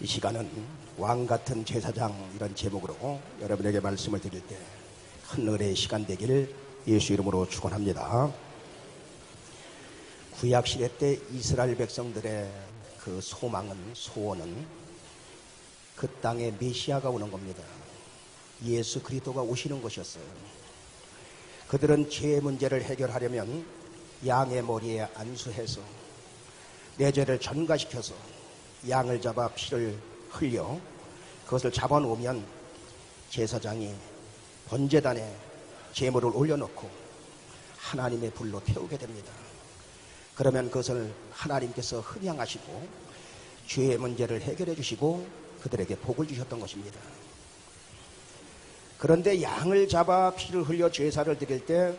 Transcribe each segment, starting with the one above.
이 시간은 왕 같은 제사장 이런 제목으로 여러분에게 말씀을 드릴 때 큰 은혜의 시간 되기를 예수 이름으로 축원합니다. 구약 시대 때 이스라엘 백성들의 그 소망은 소원은 그 땅에 메시아가 오는 겁니다. 예수 그리스도가 오시는 것이었어요. 그들은 죄 문제를 해결하려면 양의 머리에 안수해서 내 죄를 전가시켜서 양을 잡아 피를 흘려 그것을 잡아놓으면 제사장이 번제단에 제물을 올려놓고 하나님의 불로 태우게 됩니다. 그러면 그것을 하나님께서 흠양하시고 죄의 문제를 해결해 주시고 그들에게 복을 주셨던 것입니다. 그런데 양을 잡아 피를 흘려 제사를 드릴 때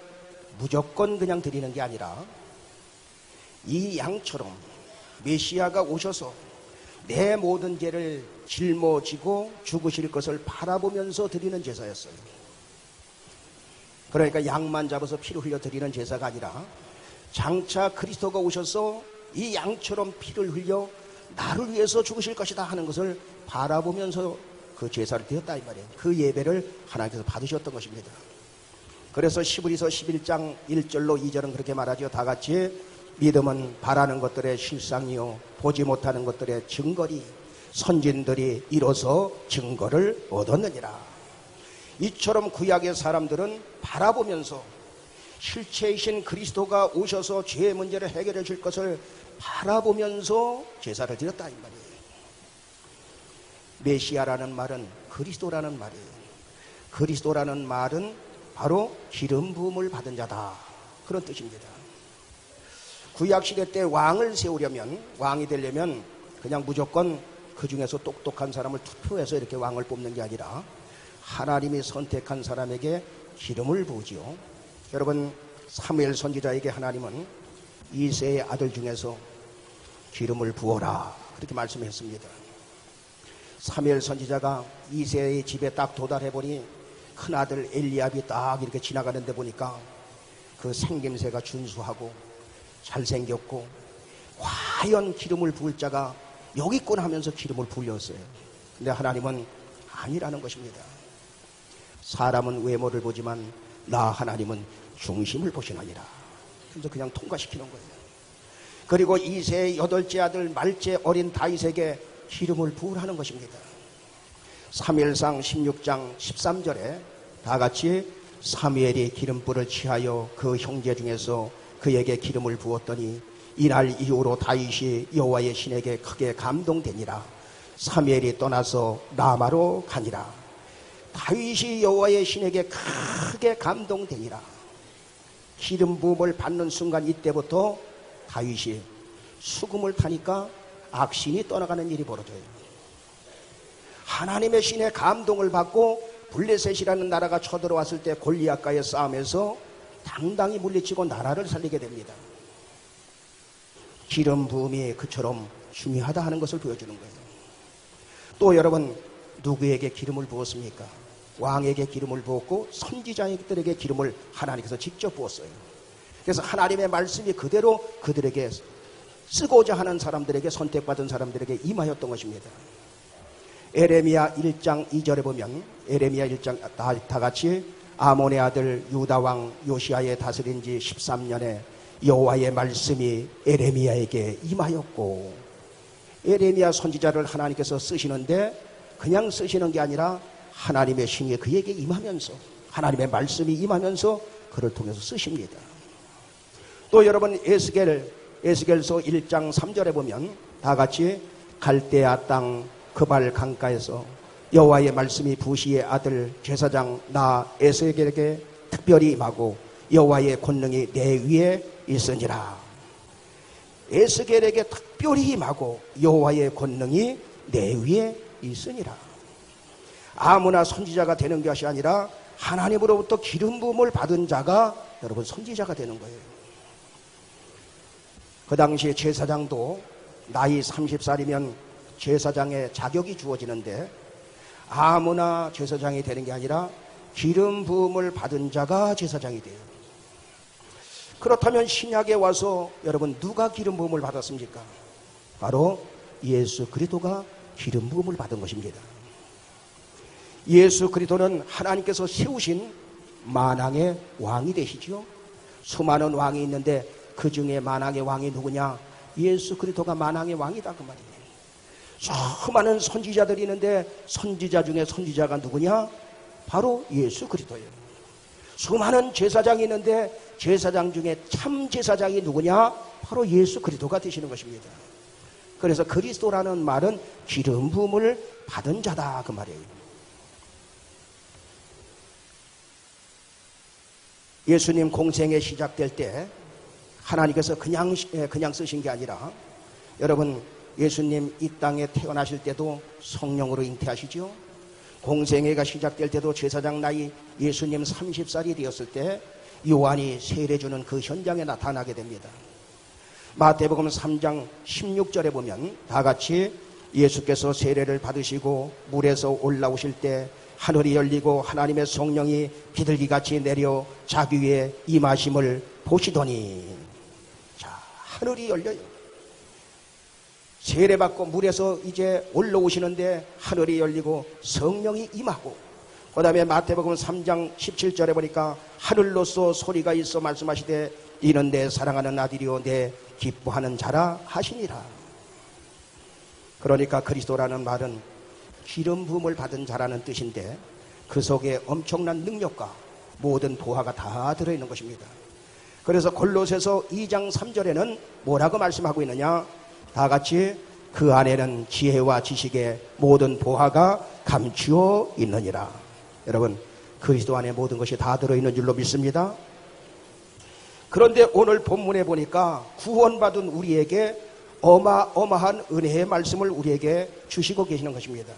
무조건 그냥 드리는 게 아니라 이 양처럼 메시아가 오셔서 내 모든 죄를 짊어지고 죽으실 것을 바라보면서 드리는 제사였어요. 그러니까 양만 잡아서 피를 흘려 드리는 제사가 아니라 장차 그리스도가 오셔서 이 양처럼 피를 흘려 나를 위해서 죽으실 것이다 하는 것을 바라보면서 그 제사를 드렸다 이 말이에요. 그 예배를 하나님께서 받으셨던 것입니다. 그래서 시브리서 11장 1절로 2절은 그렇게 말하죠. 다 같이 믿음은 바라는 것들의 실상이요 보지 못하는 것들의 증거리 선진들이 이뤄서 증거를 얻었느니라. 이처럼 구약의 사람들은 바라보면서 실체이신 그리스도가 오셔서 죄의 문제를 해결해 줄 것을 바라보면서 제사를 드렸다 이 말이에요. 메시아라는 말은 그리스도라는 말이에요. 그리스도라는 말은 바로 기름 부음을 받은 자다. 그런 뜻입니다. 구약 시대 때 왕을 세우려면 왕이 되려면 그냥 무조건 그 중에서 똑똑한 사람을 투표해서 이렇게 왕을 뽑는 게 아니라 하나님이 선택한 사람에게 기름을 부으지요. 여러분 사무엘 선지자에게 하나님은 이세의 아들 중에서 기름을 부어라 그렇게 말씀했습니다. 사무엘 선지자가 이세의 집에 딱 도달해 보니 큰 아들 엘리압이 딱 이렇게 지나가는데 보니까 그 생김새가 준수하고 잘생겼고 과연 기름을 부을 자가 여기 있구나 하면서 기름을 불렸어요. 근데 하나님은 아니라는 것입니다. 사람은 외모를 보지만 나 하나님은 중심을 보시나니라. 그래서 그냥 통과시키는 거예요. 그리고 이세 여덟째 아들 말째 어린 다윗에게 기름을 부으라는 것입니다. 3일상 16장 13절에 다 같이 사무엘이 기름불을 취하여 그 형제 중에서 그에게 기름을 부었더니 이날 이후로 다윗이 여호와의 신에게 크게 감동되니라. 사무엘이 떠나서 라마로 가니라. 다윗이 여호와의 신에게 크게 감동되니라. 기름 부음을 받는 순간 이때부터 다윗이 수금을 타니까 악신이 떠나가는 일이 벌어져요. 하나님의 신의 감동을 받고 블레셋이라는 나라가 쳐들어왔을 때 골리앗과의 싸움에서 당당히 물리치고 나라를 살리게 됩니다. 기름 부음이 그처럼 중요하다 하는 것을 보여주는 거예요. 또 여러분 누구에게 기름을 부었습니까? 왕에게 기름을 부었고 선지자들에게 기름을 하나님께서 직접 부었어요. 그래서 하나님의 말씀이 그대로 그들에게 쓰고자 하는 사람들에게 선택받은 사람들에게 임하였던 것입니다. 에레미야 1장 2절에 보면 에레미야 1장 다, 다 같이 아몬의 아들 유다 왕 요시아의 다스린 지 13년에 여호와의 말씀이 에레미야에게 임하였고 에레미야 선지자를 하나님께서 쓰시는데 그냥 쓰시는 게 아니라 하나님의 신이 그에게 임하면서 하나님의 말씀이 임하면서 그를 통해서 쓰십니다. 또 여러분 에스겔 에스겔서 1장 3절에 보면 다 같이 갈대아 땅 그발 강가에서 여호와의 말씀이 부시의 아들 제사장 나 에스겔에게 특별히 임하고 여호와의 권능이 내 위에 있으니라. 에스겔에게 특별히 임하고 여호와의 권능이 내 위에 있으니라. 아무나 선지자가 되는 것이 아니라 하나님으로부터 기름 부음을 받은 자가 여러분 선지자가 되는 거예요. 그 당시에 제사장도 나이 30살이면 제사장의 자격이 주어지는데 아무나 제사장이 되는 게 아니라 기름 부음을 받은 자가 제사장이 돼요. 그렇다면 신약에 와서 여러분 누가 기름 부음을 받았습니까? 바로 예수 그리스도가 기름 부음을 받은 것입니다. 예수 그리스도는 하나님께서 세우신 만왕의 왕이 되시죠. 수많은 왕이 있는데 그 중에 만왕의 왕이 누구냐? 예수 그리스도가 만왕의 왕이다 그 말이에요. 수많은 선지자들이 있는데 선지자 중에 선지자가 누구냐? 바로 예수 그리스도예요. 수많은 제사장이 있는데 제사장 중에 참 제사장이 누구냐? 바로 예수 그리스도가 되시는 것입니다. 그래서 그리스도라는 말은 기름 부음을 받은 자다 그 말이에요. 예수님 공생에 시작될 때 하나님께서 그냥 예, 그냥 쓰신 게 아니라 여러분 예수님 이 땅에 태어나실 때도 성령으로 잉태하시죠. 공생애가 시작될 때도 제사장 나이 예수님 30살이 되었을 때 요한이 세례 주는 그 현장에 나타나게 됩니다. 마태복음 3장 16절에 보면 다 같이 예수께서 세례를 받으시고 물에서 올라오실 때 하늘이 열리고 하나님의 성령이 비둘기같이 내려 자기 위에 임하심을 보시더니 자 하늘이 열려요. 세례받고 물에서 이제 올라오시는데 하늘이 열리고 성령이 임하고 그 다음에 마태복음 3장 17절에 보니까 하늘로서 소리가 있어 말씀하시되 이는 내 사랑하는 아들이요 내 기뻐하는 자라 하시니라. 그러니까 그리스도라는 말은 기름 부음을 받은 자라는 뜻인데 그 속에 엄청난 능력과 모든 보화가 다 들어있는 것입니다. 그래서 골로새서 2장 3절에는 뭐라고 말씀하고 있느냐 다 같이 그 안에는 지혜와 지식의 모든 보화가 감추어 있느니라. 여러분, 그리스도 안에 모든 것이 다 들어있는 줄로 믿습니다. 그런데 오늘 본문에 보니까 구원받은 우리에게 어마어마한 은혜의 말씀을 우리에게 주시고 계시는 것입니다.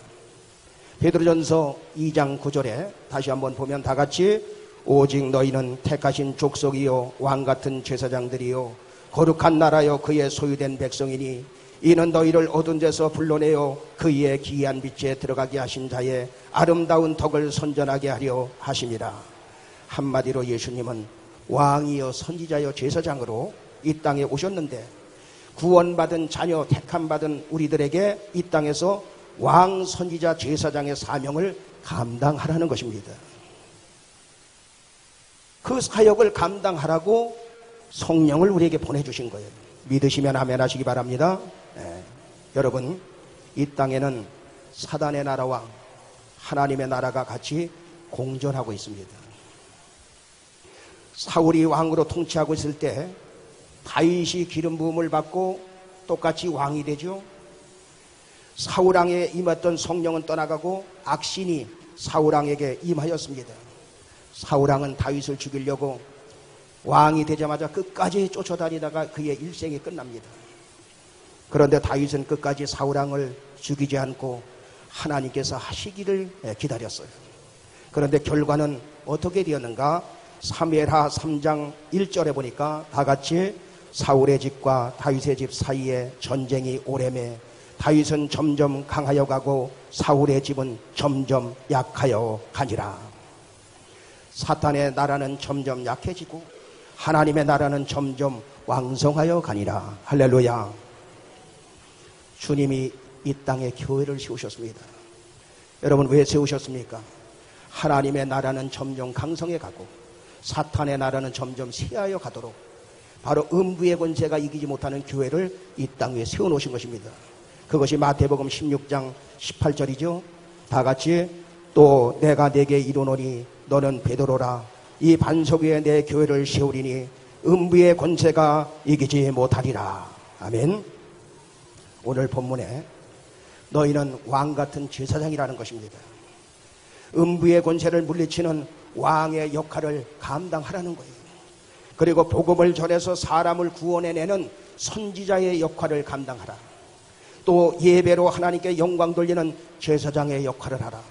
베드로전서 2장 9절에 다시 한번 보면 다 같이 오직 너희는 택하신 족속이요 왕 같은 제사장들이요 거룩한 나라여 그의 소유된 백성이니 이는 너희를 어두운 데서 불러내어 그의 기이한 빛에 들어가게 하신 자의 아름다운 덕을 선전하게 하려 하심이라. 한마디로 예수님은 왕이여 선지자여 제사장으로 이 땅에 오셨는데 구원받은 자녀 택함받은 우리들에게 이 땅에서 왕 선지자 제사장의 사명을 감당하라는 것입니다. 그 사역을 감당하라고 성령을 우리에게 보내주신 거예요. 믿으시면 아멘 하시기 바랍니다. 네. 여러분, 이 땅에는 사단의 나라와 하나님의 나라가 같이 공존하고 있습니다. 사울이 왕으로 통치하고 있을 때 다윗이 기름 부음을 받고 똑같이 왕이 되죠. 사울왕에 임했던 성령은 떠나가고 악신이 사울왕에게 임하였습니다. 사울왕은 다윗을 죽이려고 왕이 되자마자 끝까지 쫓아다니다가 그의 일생이 끝납니다. 그런데 다윗은 끝까지 사울왕을 죽이지 않고 하나님께서 하시기를 기다렸어요. 그런데 결과는 어떻게 되었는가? 사무엘하 3장 1절에 보니까 다 같이 사울의 집과 다윗의 집 사이에 전쟁이 오래매 다윗은 점점 강하여 가고 사울의 집은 점점 약하여 가니라. 사탄의 나라는 점점 약해지고 하나님의 나라는 점점 왕성하여 가니라. 할렐루야. 주님이 이 땅에 교회를 세우셨습니다. 여러분 왜 세우셨습니까? 하나님의 나라는 점점 강성해 가고 사탄의 나라는 점점 쇠하여 가도록 바로 음부의 권세가 이기지 못하는 교회를 이 땅 위에 세워 놓으신 것입니다. 그것이 마태복음 16장 18절이죠. 다 같이 또 내가 내게 이르노니 너는 베드로라 이 반석 위에 내 교회를 세우리니 음부의 권세가 이기지 못하리라. 아멘. 오늘 본문에 너희는 왕 같은 제사장이라는 것입니다. 음부의 권세를 물리치는 왕의 역할을 감당하라는 거예요. 그리고 복음을 전해서 사람을 구원해내는 선지자의 역할을 감당하라. 또 예배로 하나님께 영광 돌리는 제사장의 역할을 하라.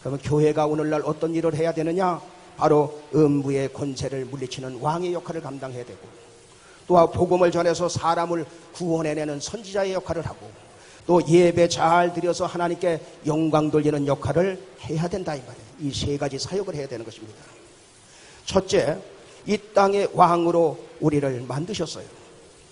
그러면 교회가 오늘날 어떤 일을 해야 되느냐? 바로 음부의 권세를 물리치는 왕의 역할을 감당해야 되고 또 복음을 전해서 사람을 구원해내는 선지자의 역할을 하고 또 예배 잘 드려서 하나님께 영광 돌리는 역할을 해야 된다 이 말이에요. 이 세 가지 사역을 해야 되는 것입니다. 첫째, 이 땅의 왕으로 우리를 만드셨어요.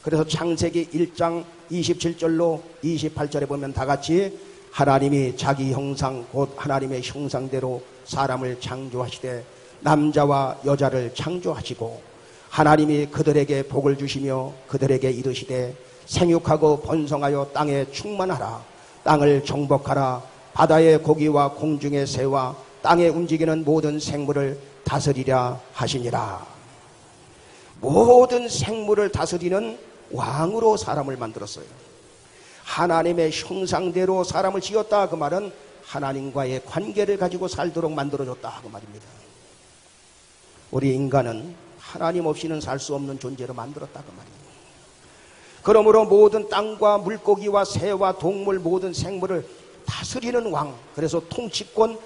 그래서 창세기 1장 27절로 28절에 보면 다 같이 하나님이 자기 형상 곧 하나님의 형상대로 사람을 창조하시되 남자와 여자를 창조하시고 하나님이 그들에게 복을 주시며 그들에게 이르시되 생육하고 번성하여 땅에 충만하라 땅을 정복하라 바다의 고기와 공중의 새와 땅에 움직이는 모든 생물을 다스리라 하시니라 모든 생물을 다스리는 왕으로 사람을 만들었어요. 하나님의 형상대로 사람을 지었다 그 말은 하나님과의 관계를 가지고 살도록 만들어줬다 그 말입니다. 우리 인간은 하나님 없이는 살 수 없는 존재로 만들었다 그 말입니다. 그러므로 모든 땅과 물고기와 새와 동물 모든 생물을 다스리는 왕 그래서 통치권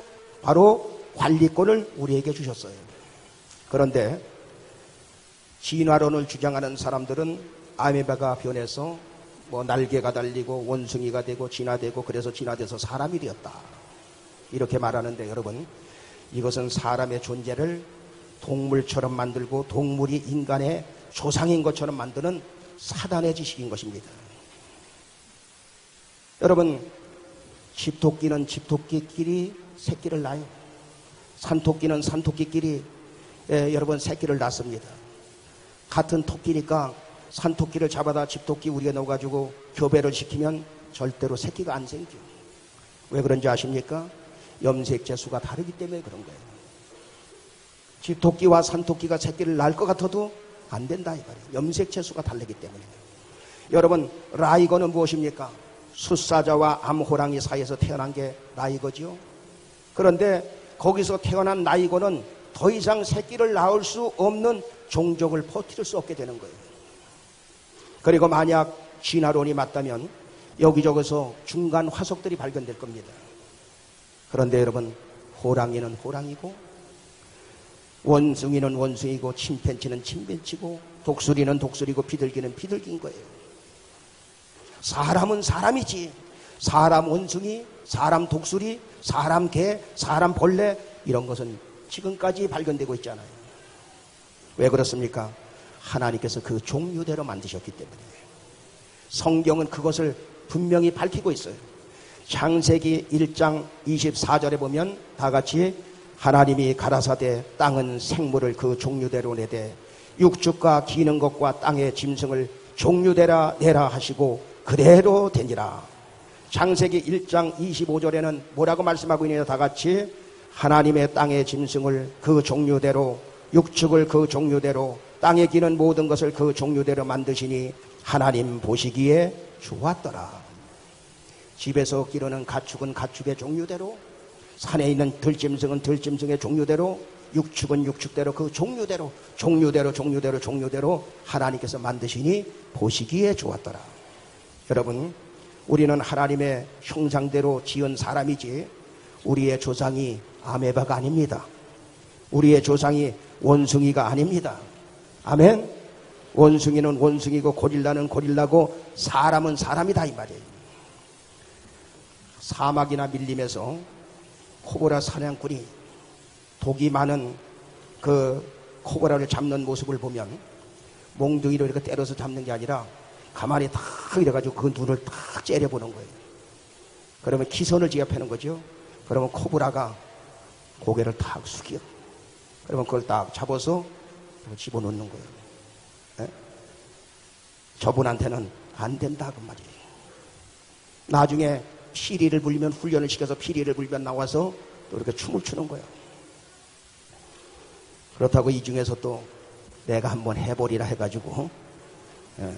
바로 관리권을 우리에게 주셨어요. 그런데 진화론을 주장하는 사람들은 아메바가 변해서 뭐 날개가 달리고 원숭이가 되고 진화되고 그래서 진화돼서 사람이 되었다. 이렇게 말하는데 여러분 이것은 사람의 존재를 동물처럼 만들고 동물이 인간의 조상인 것처럼 만드는 사단의 지식인 것입니다. 여러분 집토끼는 집토끼끼리 새끼를 낳아요. 산토끼는 산토끼끼리 예, 여러분 새끼를 낳습니다. 같은 토끼니까 산토끼를 잡아다 집토끼 우리가 넣어가지고 교배를 시키면 절대로 새끼가 안 생겨. 왜 그런지 아십니까? 염색체 수가 다르기 때문에 그런 거예요. 집토끼와 산토끼가 새끼를 낳을 것 같아도 안 된다 이 말이에요. 염색체 수가 다르기 때문에. 여러분 라이거는 무엇입니까? 숫사자와 암호랑이 사이에서 태어난 게 라이거지요. 그런데 거기서 태어난 라이거는 더 이상 새끼를 낳을 수 없는 종족을 퍼뜨릴 수 없게 되는 거예요. 그리고 만약 진화론이 맞다면 여기저기서 중간 화석들이 발견될 겁니다. 그런데 여러분, 호랑이는 호랑이고, 원숭이는 원숭이고, 침팬치는 침팬치고, 독수리는 독수리고, 비둘기는 비둘기인 거예요. 사람은 사람이지. 사람 원숭이, 사람 독수리, 사람 개, 사람 벌레, 이런 것은 지금까지 발견되고 있잖아요. 왜 그렇습니까? 하나님께서 그 종류대로 만드셨기 때문에. 성경은 그것을 분명히 밝히고 있어요. 창세기 1장 24절에 보면 다 같이 하나님이 가라사대 땅은 생물을 그 종류대로 내되 육축과 기는 것과 땅의 짐승을 종류대라 내라 하시고 그대로 되니라. 창세기 1장 25절에는 뭐라고 말씀하고 있느냐 다 같이 하나님의 땅의 짐승을 그 종류대로 육축을 그 종류대로 땅에 기는 모든 것을 그 종류대로 만드시니 하나님 보시기에 좋았더라. 집에서 기르는 가축은 가축의 종류대로 산에 있는 들짐승은 들짐승의 종류대로 육축은 육축대로 그 종류대로 종류대로 종류대로 종류대로 하나님께서 만드시니 보시기에 좋았더라. 여러분 우리는 하나님의 형상대로 지은 사람이지 우리의 조상이 아메바가 아닙니다. 우리의 조상이 원숭이가 아닙니다. 아멘. 원숭이는 원숭이고 고릴라는 고릴라고 사람은 사람이다 이 말이에요. 사막이나 밀림에서 코브라 사냥꾼이 독이 많은 그 코브라를 잡는 모습을 보면 몽둥이로 이렇게 때려서 잡는 게 아니라 가만히 탁 이래가지고 그 눈을 탁 째려보는 거예요. 그러면 기선을 지압하는 거죠. 그러면 코브라가 고개를 탁 숙여. 그러면 그걸 딱 잡아서 집어넣는 거예요. 네? 저분한테는 안 된다 그 말이에요. 나중에 피리를 불리면 훈련을 시켜서 피리를 불면 나와서 또 이렇게 춤을 추는 거예요. 그렇다고 이 중에서 또 내가 한번 해보리라 해가지고 예,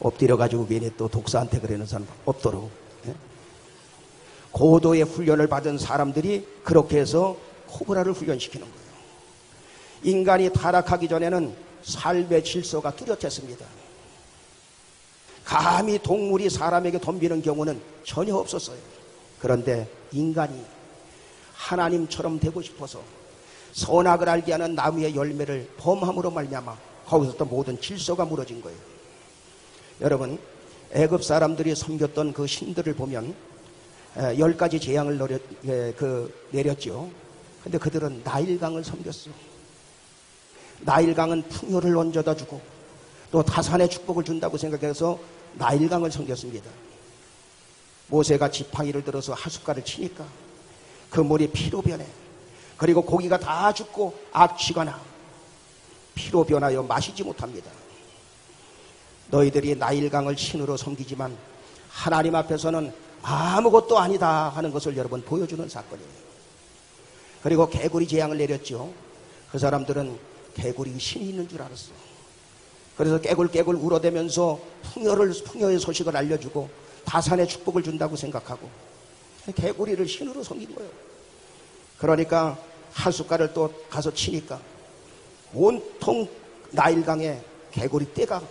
엎드려 가지고 괜히 또 독사한테 그러는 사람 없도록 예? 고도의 훈련을 받은 사람들이 그렇게 해서 코브라를 훈련시키는 거예요. 인간이 타락하기 전에는 삶의 질서가 뚜렷했습니다. 감히 동물이 사람에게 덤비는 경우는 전혀 없었어요. 그런데 인간이 하나님처럼 되고 싶어서 선악을 알게 하는 나무의 열매를 범함으로 말미암아 거기서부터 모든 질서가 무너진 거예요. 여러분 애굽 사람들이 섬겼던 그 신들을 보면 열 가지 재앙을 내렸, 그, 내렸죠. 근데 그들은 나일강을 섬겼어. 나일강은 풍요를 얹어다 주고 또 다산의 축복을 준다고 생각해서 나일강을 섬겼습니다. 모세가 지팡이를 들어서 하숫가를 치니까 그 물이 피로 변해. 그리고 고기가 다 죽고 악취가 나. 피로 변하여 마시지 못합니다. 너희들이 나일강을 신으로 섬기지만 하나님 앞에서는 아무것도 아니다 하는 것을 여러분 보여주는 사건이에요. 그리고 개구리 재앙을 내렸죠. 그 사람들은 개구리 신이 있는 줄 알았어. 그래서 깨굴깨굴 울어대면서 풍요를, 풍요의 소식을 알려주고 다산의 축복을 준다고 생각하고 개구리를 신으로 섬긴 거예요. 그러니까 하숫가를 또 가서 치니까 온통 나일강에 개구리 떼가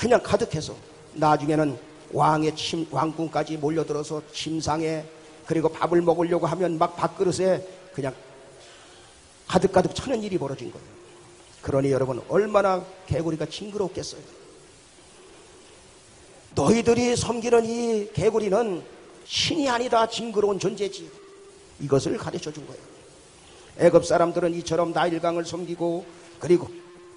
그냥 가득해서 나중에는 왕의 침, 왕궁까지 몰려들어서 침상에 그리고 밥을 먹으려고 하면 막 밥그릇에 그냥 가득가득 차는 일이 벌어진 거예요. 그러니 여러분 얼마나 개구리가 징그럽겠어요. 너희들이 섬기는 이 개구리는 신이 아니다 징그러운 존재지. 이것을 가르쳐 준 거예요. 애굽 사람들은 이처럼 나일강을 섬기고 그리고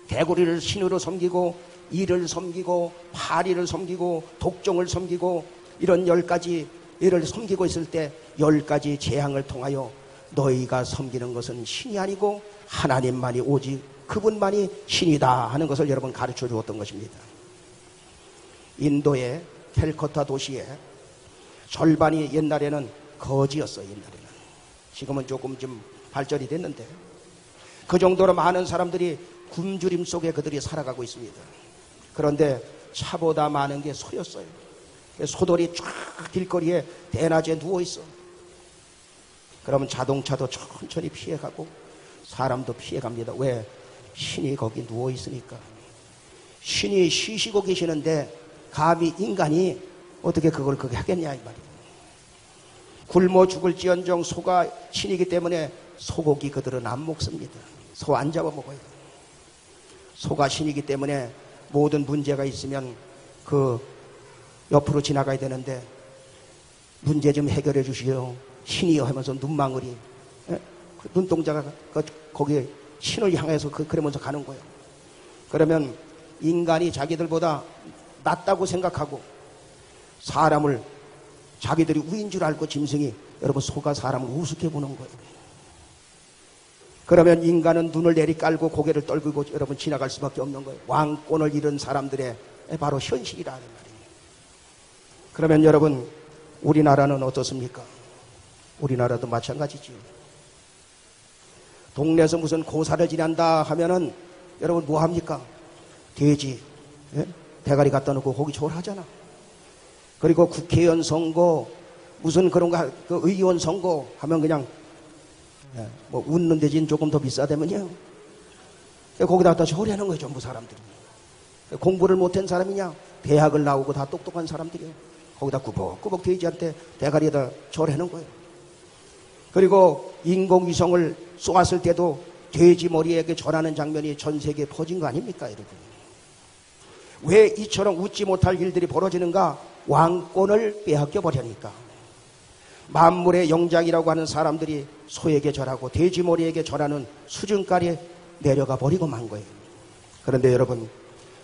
개구리를 신으로 섬기고 이를 섬기고 파리를 섬기고 독종을 섬기고 이런 열 가지 이를 섬기고 있을 때 열 가지 재앙을 통하여 너희가 섬기는 것은 신이 아니고 하나님만이 오직 그분만이 신이다 하는 것을 여러분 가르쳐 주었던 것입니다. 인도의 캘커타 도시에 절반이 옛날에는 거지였어요. 옛날에는 지금은 조금 좀 발전이 됐는데 그 정도로 많은 사람들이 굶주림 속에 그들이 살아가고 있습니다. 그런데 차보다 많은 게 소였어요. 소돌이 쫙 길거리에 대낮에 누워 있어. 그러면 자동차도 천천히 피해가고 사람도 피해갑니다. 왜? 신이 거기 누워 있으니까. 신이 쉬시고 계시는데 감히 인간이 어떻게 그걸 그렇게 하겠냐 이 말이에요. 굶어 죽을지언정 소가 신이기 때문에 소고기 그들은 안 먹습니다. 소 안 잡아 먹어요. 소가 신이기 때문에 모든 문제가 있으면 그 옆으로 지나가야 되는데 문제 좀 해결해 주시오. 신이요 하면서 눈망울이 예? 그 눈동자가 그 거기에 신을 향해서 그, 그러면서 가는 거예요. 그러면 인간이 자기들보다 낫다고 생각하고 사람을 자기들이 우인 줄 알고 짐승이 여러분 소가 사람을 우습게 보는 거예요. 그러면 인간은 눈을 내리깔고 고개를 떨구고 여러분 지나갈 수밖에 없는 거예요. 왕권을 잃은 사람들의 바로 현실이라는 말이에요. 그러면 여러분 우리나라는 어떻습니까? 우리나라도 마찬가지지요. 동네에서 무슨 고사를 지낸다 하면은 여러분 뭐 합니까? 돼지, 예? 대가리 갖다 놓고 고기 초월하잖아. 그리고 국회의원 선거, 무슨 그런 거, 그 의원 선거 하면 그냥, 예, 뭐 웃는 대진 조금 더 비싸다면요. 거기다 갖다 초월하는 거예요, 전부 사람들이. 공부를 못한 사람이냐? 대학을 나오고 다 똑똑한 사람들이에요. 거기다 꾸벅꾸벅 돼지한테 대가리에다 절해놓은 거예요. 그리고 인공위성을 쏘았을 때도 돼지 머리에게 절하는 장면이 전 세계에 퍼진 거 아닙니까, 여러분? 왜 이처럼 웃지 못할 일들이 벌어지는가? 왕권을 빼앗겨 버리니까. 만물의 영장이라고 하는 사람들이 소에게 절하고 돼지 머리에게 절하는 수준까지 내려가 버리고 만 거예요. 그런데 여러분,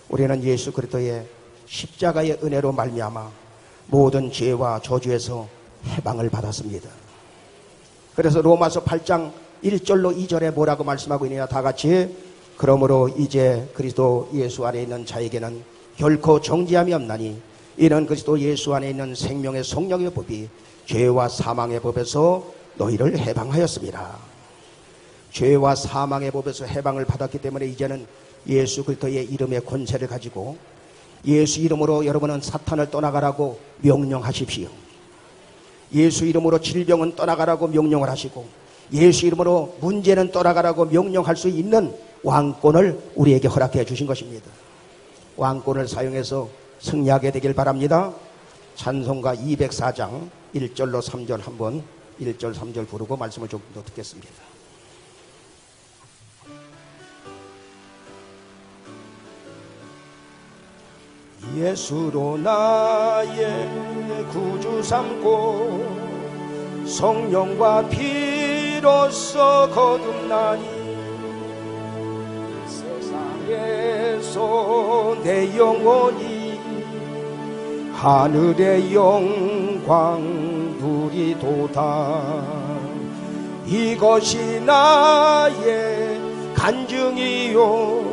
우리는 예수 그리스도의 십자가의 은혜로 말미암아 모든 죄와 저주에서 해방을 받았습니다. 그래서 로마서 8장 1절로 2절에 뭐라고 말씀하고 있느냐 다 같이 그러므로 이제 그리스도 예수 안에 있는 자에게는 결코 정지함이 없나니 이는 그리스도 예수 안에 있는 생명의 성령의 법이 죄와 사망의 법에서 너희를 해방하였습니다. 죄와 사망의 법에서 해방을 받았기 때문에 이제는 예수 그리스도의 이름의 권세를 가지고 예수 이름으로 여러분은 사탄을 떠나가라고 명령하십시오. 예수 이름으로 질병은 떠나가라고 명령을 하시고 예수 이름으로 문제는 떠나가라고 명령할 수 있는 왕권을 우리에게 허락해 주신 것입니다. 왕권을 사용해서 승리하게 되길 바랍니다. 찬송가 204장 1절로 3절 한번 1절 3절 부르고 말씀을 좀 더 듣겠습니다. 예수로 나의 구주 삼고 성령과 피로써 거듭나니 세상에 위해서 내 영혼이 하늘의 영광 누리도다. 이것이 나의 간증이요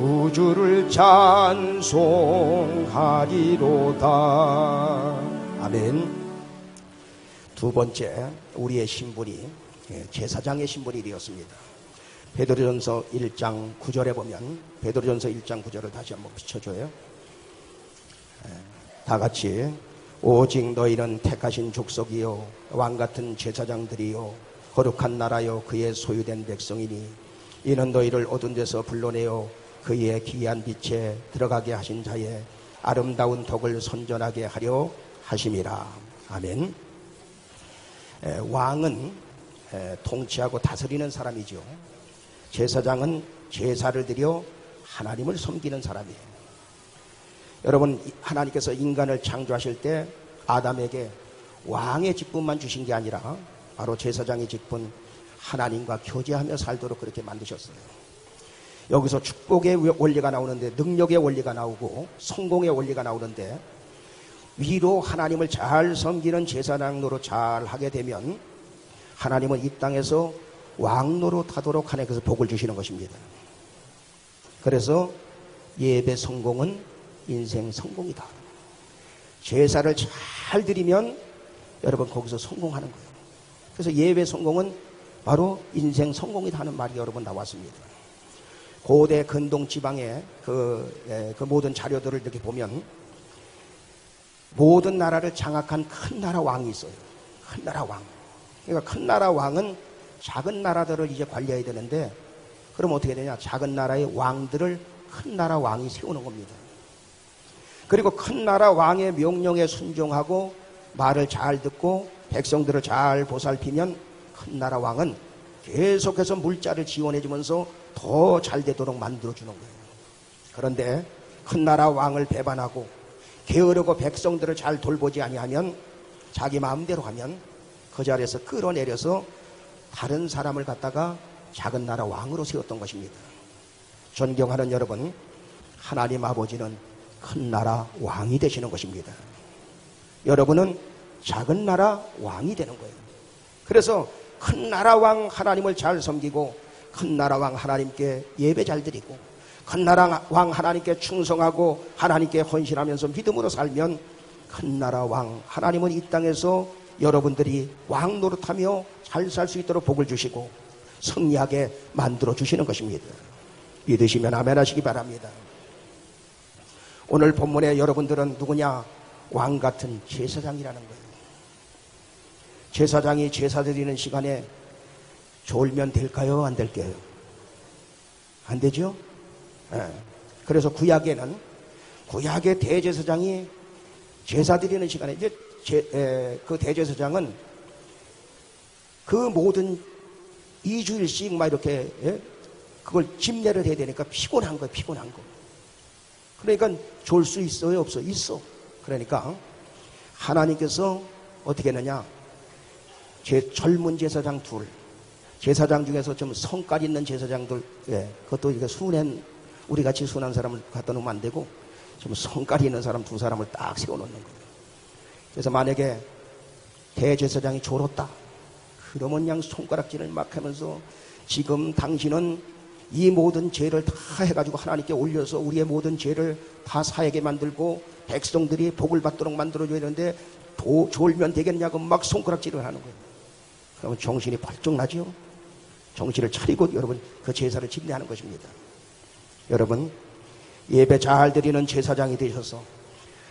구주를 찬송하리로다. 아멘. 두 번째 우리의 신분이 예, 제사장의 신분이 되었습니다. 베드로전서 1장 9절에 보면 베드로전서 1장 9절을 다시 한번 비춰줘요. 예, 다 같이 오직 너희는 택하신 족속이요 왕 같은 제사장들이요 거룩한 나라요 그의 소유된 백성이니 이는 너희를 어두운 데서 불러내어 그의 기이한 빛에 들어가게 하신 자의 아름다운 덕을 선전하게 하려 하심이라. 아멘. 에, 왕은 에, 통치하고 다스리는 사람이죠 제사장은 제사를 드려 하나님을 섬기는 사람이에요. 여러분 하나님께서 인간을 창조하실 때 아담에게 왕의 직분만 주신 게 아니라 바로 제사장의 직분 하나님과 교제하며 살도록 그렇게 만드셨어요. 여기서 축복의 원리가 나오는데 능력의 원리가 나오고 성공의 원리가 나오는데 위로 하나님을 잘 섬기는 제사장으로 잘 하게 되면 하나님은 이 땅에서 왕노릇 하도록 하나님께서 복을 주시는 것입니다. 그래서 예배 성공은 인생 성공이다. 제사를 잘 드리면 여러분 거기서 성공하는 거예요. 그래서 예배 성공은 바로 인생 성공이다 하는 말이 여러분 나왔습니다. 고대 근동 지방의 그, 에, 그 모든 자료들을 이렇게 보면 모든 나라를 장악한 큰 나라 왕이 있어요. 큰 나라 왕. 그러니까 큰 나라 왕은 작은 나라들을 이제 관리해야 되는데 그럼 어떻게 되냐? 작은 나라의 왕들을 큰 나라 왕이 세우는 겁니다. 그리고 큰 나라 왕의 명령에 순종하고 말을 잘 듣고 백성들을 잘 보살피면 큰 나라 왕은 계속해서 물자를 지원해 주면서 더 잘 되도록 만들어 주는 거예요. 그런데 큰 나라 왕을 배반하고 게으르고 백성들을 잘 돌보지 아니하면 자기 마음대로 하면 그 자리에서 끌어내려서 다른 사람을 갖다가 작은 나라 왕으로 세웠던 것입니다. 존경하는 여러분, 하나님 아버지는 큰 나라 왕이 되시는 것입니다. 여러분은 작은 나라 왕이 되는 거예요. 그래서 큰 나라 왕 하나님을 잘 섬기고 큰 나라 왕 하나님께 예배 잘 드리고 큰 나라 왕 하나님께 충성하고 하나님께 헌신하면서 믿음으로 살면 큰 나라 왕 하나님은 이 땅에서 여러분들이 왕 노릇하며 잘 살 수 있도록 복을 주시고 승리하게 만들어 주시는 것입니다. 믿으시면 아멘 하시기 바랍니다. 오늘 본문에 여러분들은 누구냐? 왕 같은 제사장이라는 거예요. 제사장이 제사 드리는 시간에 졸면 될까요? 안 될까요? 안 되죠? 예. 그래서 구약에는 구약의 대제사장이 제사 드리는 시간에 이제 제, 에, 그 대제사장은 그 모든 이주일씩 막 이렇게 예? 그걸 집례를 해야 되니까 피곤한 거예요, 피곤한 거. 그러니까 졸 수 있어요, 없어? 있어. 그러니까 하나님께서 어떻게 했느냐? 제 젊은 제사장 둘, 제사장 중에서 좀 성깔 있는 제사장들, 예, 그것도 이게 순한 우리 같이 순한 사람을 갖다 놓으면 안 되고 좀 성깔이 있는 사람 두 사람을 딱 세워놓는 거예요. 그래서 만약에 대제사장이 졸었다. 그러면 그냥 손가락질을 막 하면서 지금 당신은 이 모든 죄를 다 해가지고 하나님께 올려서 우리의 모든 죄를 다 사하게 만들고 백성들이 복을 받도록 만들어줘야 되는데 도, 졸면 되겠냐고 막 손가락질을 하는 거예요. 그러면 정신이 벌쩍 나죠. 정신을 차리고 여러분 그 제사를 집례하는 것입니다. 여러분 예배 잘 드리는 제사장이 되셔서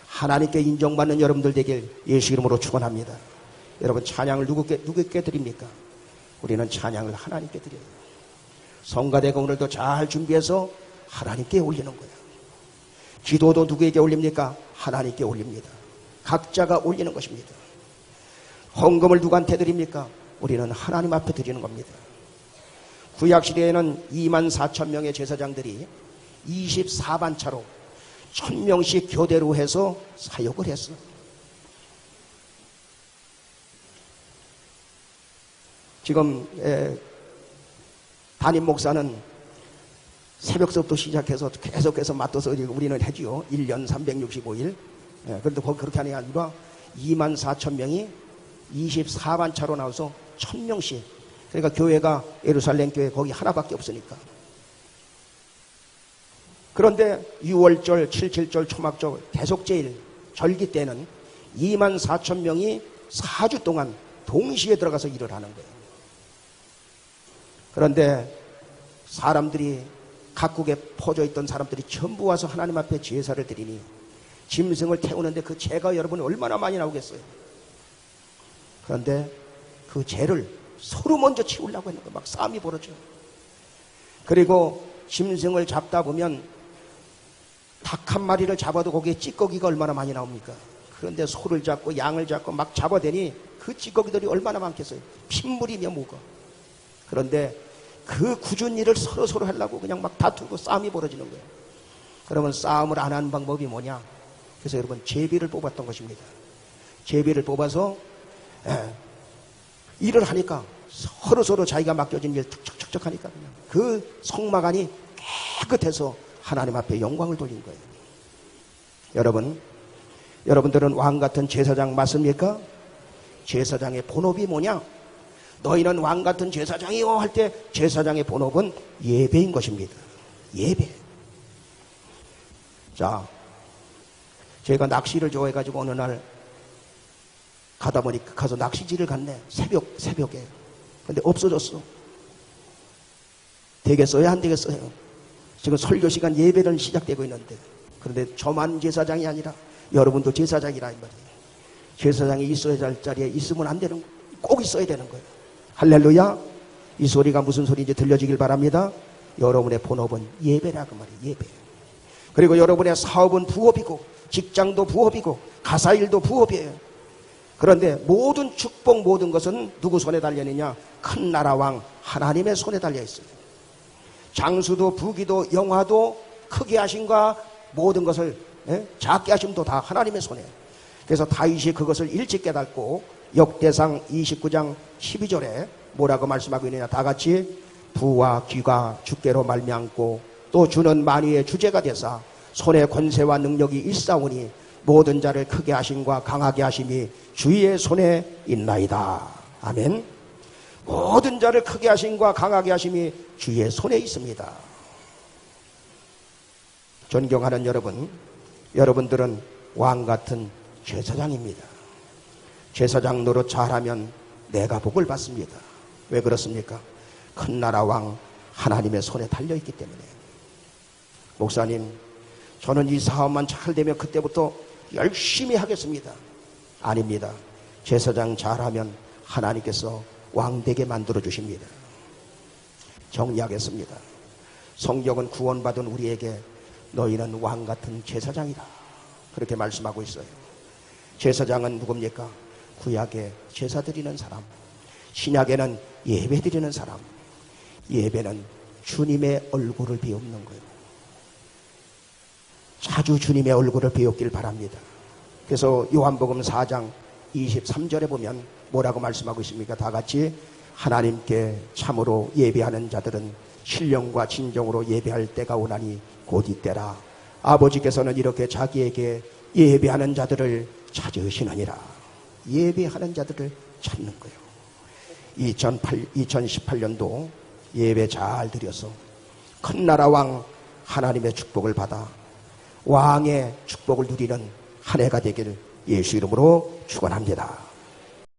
하나님께 인정받는 여러분들 되길 예수 이름으로 축원합니다. 여러분 찬양을 누구께 누구께 드립니까? 우리는 찬양을 하나님께 드려요. 성가대가 오늘도 잘 준비해서 하나님께 올리는 거예요. 기도도 누구에게 올립니까? 하나님께 올립니다. 각자가 올리는 것입니다. 헌금을 누구한테 드립니까? 우리는 하나님 앞에 드리는 겁니다. 구약 시대에는 2만 4천 명의 제사장들이 24반 차로 1000명씩 교대로 해서 사역을 했어. 지금 에, 담임 목사는 새벽서부터 시작해서 계속해서 맡아서 우리는 해지요. 1년 365일. 예, 그런데 그렇게 하는 게 아니라 2만 4천 명이 24만 차로 나와서 1000명씩. 그러니까 교회가 예루살렘 교회 거기 하나밖에 없으니까. 그런데 6월절, 77절, 초막절 계속 제일 절기 때는 2만 4천 명이 4주 동안 동시에 들어가서 일을 하는 거예요. 그런데 사람들이 각국에 퍼져 있던 사람들이 전부 와서 하나님 앞에 제사를 드리니 짐승을 태우는데 그 죄가 여러분 얼마나 많이 나오겠어요. 그런데 그 죄를 서로 먼저 치우려고 했는 거 막 싸움이 벌어져. 그리고 짐승을 잡다 보면 닭 한 마리를 잡아도 거기에 찌꺼기가 얼마나 많이 나옵니까? 그런데 소를 잡고 양을 잡고 막 잡아대니 그 찌꺼기들이 얼마나 많겠어요? 핏물이며 뭐가. 그런데 그 굳은 일을 서로 서로 하려고 그냥 막 다투고 싸움이 벌어지는 거예요. 그러면 싸움을 안 하는 방법이 뭐냐? 그래서 여러분 제비를 뽑았던 것입니다. 제비를 뽑아서 에, 일을 하니까 서로 서로 자기가 맡겨진 일 툭툭툭툭 하니까 그냥 그 성마간이 깨끗해서 하나님 앞에 영광을 돌린 거예요. 여러분, 여러분들은 왕 같은 제사장 맞습니까? 제사장의 본업이 뭐냐? 너희는 왕 같은 제사장이요 할 때 제사장의 본업은 예배인 것입니다. 예배. 자, 제가 낚시를 좋아해가지고 어느 날 가다 보니까 가서 낚시질을 갔네. 새벽, 새벽에. 근데 없어졌어. 되겠어요? 안 되겠어요? 지금 설교 시간 예배는 시작되고 있는데. 그런데 저만 제사장이 아니라 여러분도 제사장이라 이 말이에요. 제사장이 있어야 할 자리에 있으면 안 되는, 꼭 있어야 되는 거예요. 할렐루야. 이 소리가 무슨 소리인지 들려지길 바랍니다. 여러분의 본업은 예배라 그 말이에요. 예배. 그리고 여러분의 사업은 부업이고 직장도 부업이고 가사일도 부업이에요. 그런데 모든 축복 모든 것은 누구 손에 달려 있느냐? 큰 나라 왕 하나님의 손에 달려 있어요. 장수도 부기도 영화도 크게 하신과 모든 것을 예? 작게 하심도 다 하나님의 손에. 그래서 다윗이 그것을 일찍 깨닫고 역대상 29장 12절에 뭐라고 말씀하고 있느냐 다 같이 부와 귀가 주께로 말미암고 또 주는 만유의 주제가 되사 손에 권세와 능력이 있사오니 모든 자를 크게 하심과 강하게 하심이 주의 손에 있나이다. 아멘. 모든 자를 크게 하심과 강하게 하심이 주의 손에 있습니다. 존경하는 여러분, 여러분들은 왕 같은 제사장입니다. 제사장 노릇 잘하면 내가 복을 받습니다. 왜 그렇습니까? 큰 나라 왕 하나님의 손에 달려있기 때문에. 목사님, 저는 이 사업만 잘 되면 그때부터 열심히 하겠습니다. 아닙니다. 제사장 잘하면 하나님께서 왕되게 만들어 주십니다. 정리하겠습니다. 성경은 구원받은 우리에게 너희는 왕 같은 제사장이다. 그렇게 말씀하고 있어요. 제사장은 누굽니까? 구약에 제사 드리는 사람. 신약에는 예배 드리는 사람. 예배는 주님의 얼굴을 비옵는 거예요. 자주 주님의 얼굴을 비웠길 바랍니다. 그래서 요한복음 4장 23절에 보면 뭐라고 말씀하고 있습니까? 다 같이 하나님께 참으로 예배하는 자들은 신령과 진정으로 예배할 때가 오나니 곧 이때라. 아버지께서는 이렇게 자기에게 예배하는 자들을 찾으시느니라. 예배하는 자들을 찾는 거예요. 2008, 2018년도 예배 잘 드려서 큰 나라 왕 하나님의 축복을 받아 왕의 축복을 누리는 한 해가 되기를 예수 이름으로 축원합니다.